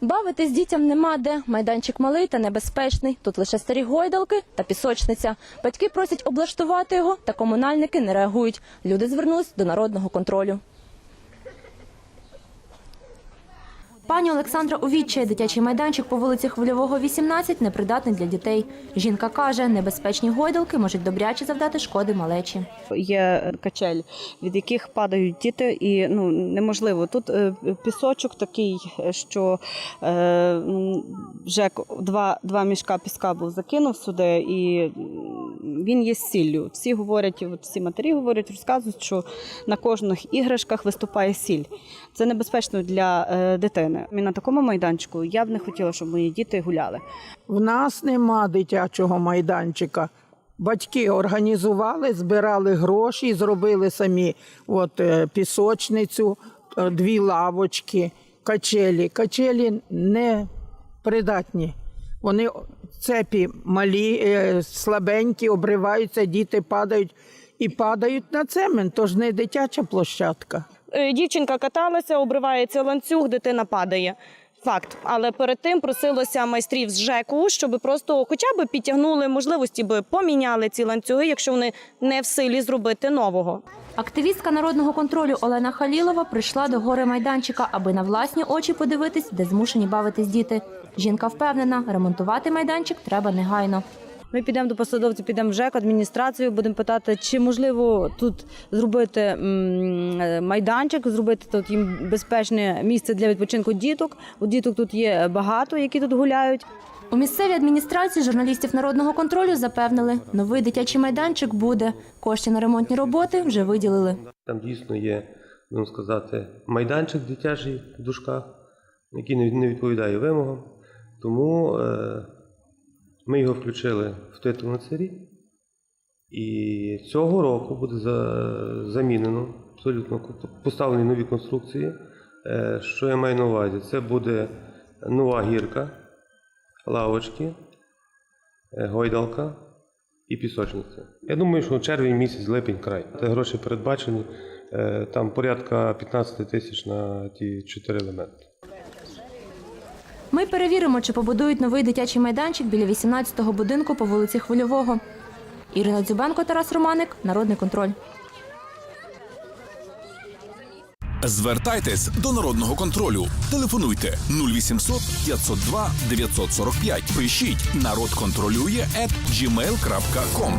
Бавитись дітям нема де. Майданчик малий та небезпечний. Тут лише старі гойдалки та пісочниця. Батьки просять облаштувати його, та комунальники не реагують. Люди звернулись до народного контролю. Пані Олександра Увіччя, дитячий майданчик по вулиці Хвильового, 18, непридатний для дітей. Жінка каже, небезпечні гойдалки можуть добряче завдати шкоди малечі. Є качель, від яких падають діти, і ну неможливо. Тут е, пісочок такий, що е, ну, вже к- два, два мішка піска був закинув сюди, і він є сіллю. Всі говорять, от всі матері говорять, розказують, що на кожних іграшках виступає сіль. Це небезпечно для е, дитини. І на такому майданчику я б не хотіла, щоб мої діти гуляли. В нас нема дитячого майданчика. Батьки організували, збирали гроші зробили самі от, е, пісочницю, е, дві лавочки, качелі. Качелі не придатні. Вони цепі малі, е, слабенькі, обриваються, діти падають і падають на цемент, тож не дитяча площадка. Е, Дівчинка каталася, обривається ланцюг, дитина падає. Факт, але перед тим просилося майстрів з ЖЕКу, щоб просто хоча б підтягнули можливості, би поміняли ці ланцюги, якщо вони не в силі зробити нового. Активістка народного контролю Олена Халілова прийшла до гори майданчика, аби на власні очі подивитись, де змушені бавитись діти. Жінка впевнена, ремонтувати майданчик треба негайно. Ми підемо до посадовців, підемо в ЖЕК, адміністрацію, будемо питати, чи можливо тут зробити е, майданчик, зробити тут їм безпечне місце для відпочинку діток. У діток тут є багато, які тут гуляють. У місцевій адміністрації журналістів народного контролю запевнили, новий дитячий майданчик буде. Кошти на ремонтні роботи вже виділили. Там дійсно є, будемо сказати, майданчик дитячий в дужках, який не- відповідає вимогам. Тому е, ми його включили в титул на цей рік. І цього року буде за- замінено абсолютно поставлені нові конструкції. Е, що я маю на увазі? Це буде нова гірка, лавочки, е, гойдалка і пісочниця. Я думаю, що червень місяць, липень край. Те гроші передбачені. е, Там порядка 15 тисяч на ті чотири елементи. Ми перевіримо, чи побудують новий дитячий майданчик біля 18-го будинку по вулиці Хвильового. Ірина Дзюбенко, Тарас Романик, Народний контроль. Звертайтесь до народного контролю. Телефонуйте 0800 502 945. Пишіть народ контролює at gmail.com.